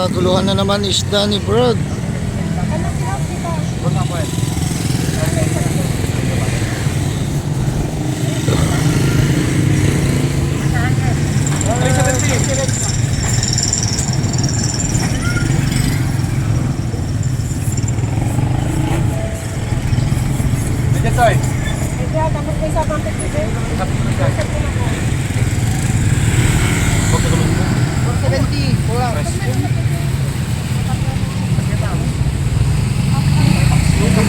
Pinagkaguluhan na naman isda ni Brad. Huwag na po eh. Three seventy. Medyo soy. Sabi ko na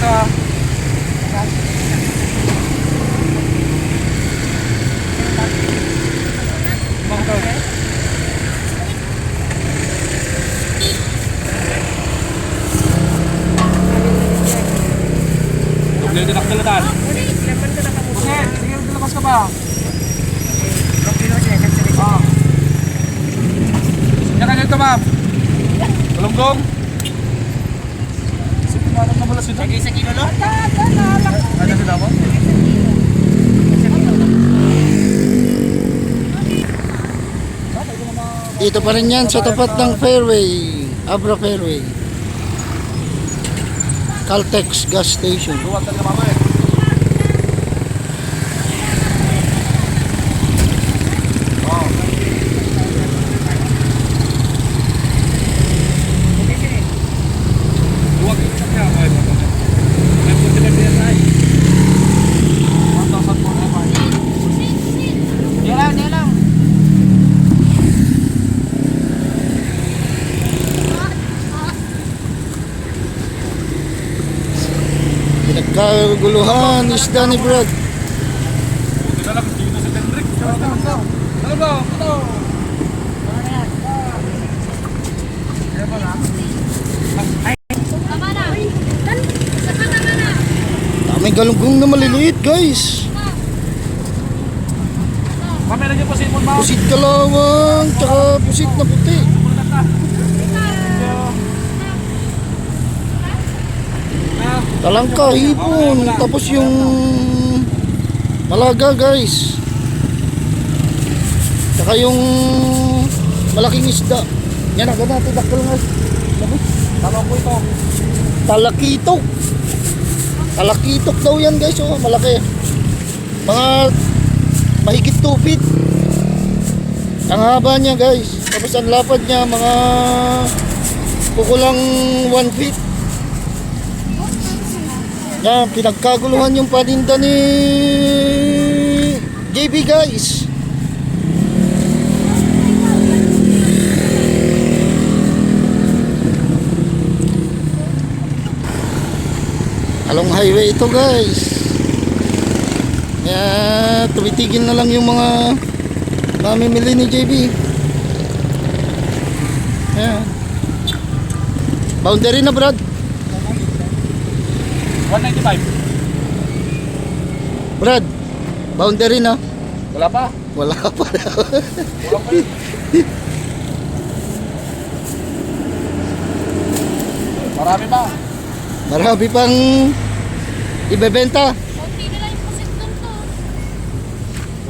kilo tayo sakto ah. Bakit daw? Doble din ako dalatan. Sige, sige, labas ka ba? Ah. Yan ka dito, ma'am. Galunggong. Mula sila. Sige, sa kilo, no? Ano sila mo? Dito pa rin yan sa tapat ng fairway. Abra Fairway. Caltex gas station. Luwag ka na mama eh. Oh. Luwag ka na siya. Okay, okay. May puti na siya tayo. 1,045. Yan lang, yan lang. Pinagkaguluhan isda ni Brad. Daming galunggong na maliliit guys. Pusit kalawang, tsaka pusit na puti. Talangka, hipon, tapos yung malaga guys. Tsaka yung malaking isda. Yan ang ganda, tidakal nga. Tama po ito. Talakitok. Talakitok daw yan guys, oh, malaki. Mga mahigit 2 feet. Ang haba niya guys. Tapos ang lapad niya mga kukulang 1 feet. Yan, pinagkaguluhan yung paninda ni JB guys. Along highway ito guys. Kaya tumitigil na lang yung mga mamimili ni JB. Ayan. Boundary na Brad. 195. Brad. Boundary na. Wala pa. Wala pa. Wala pa. Marami pa. Marami pang ibebenta. Konti na lang yung pusit doon to.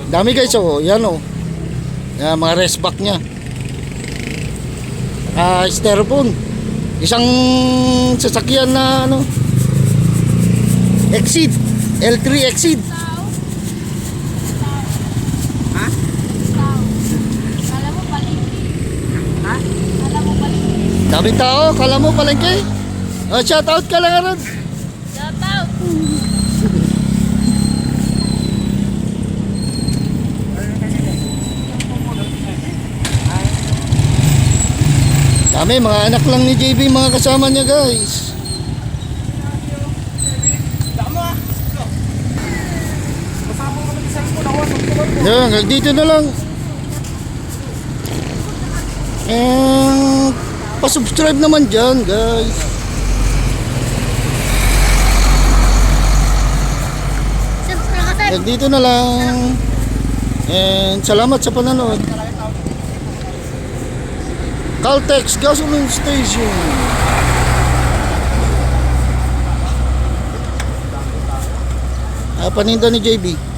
Dami guys oh. Yan oh. Yan, mga rest back niya. Ah, styrofoam. Isang sasakyan na ano. Exceed. L3 Exceed. Ha? Kala mo palengke. Ha? Kala mo palengke. Dami tao. Kala mo palengke. Oh, shout out ka lang ron. Shout out. Dami, mga anak lang ni JB, mga kasama niya guys. Yan, hanggang dito na lang. And pa-subscribe naman dyan guys. And dito na lang. And salamat sa panonood. Caltex Gasoline Station. Ah, paninda ni JB.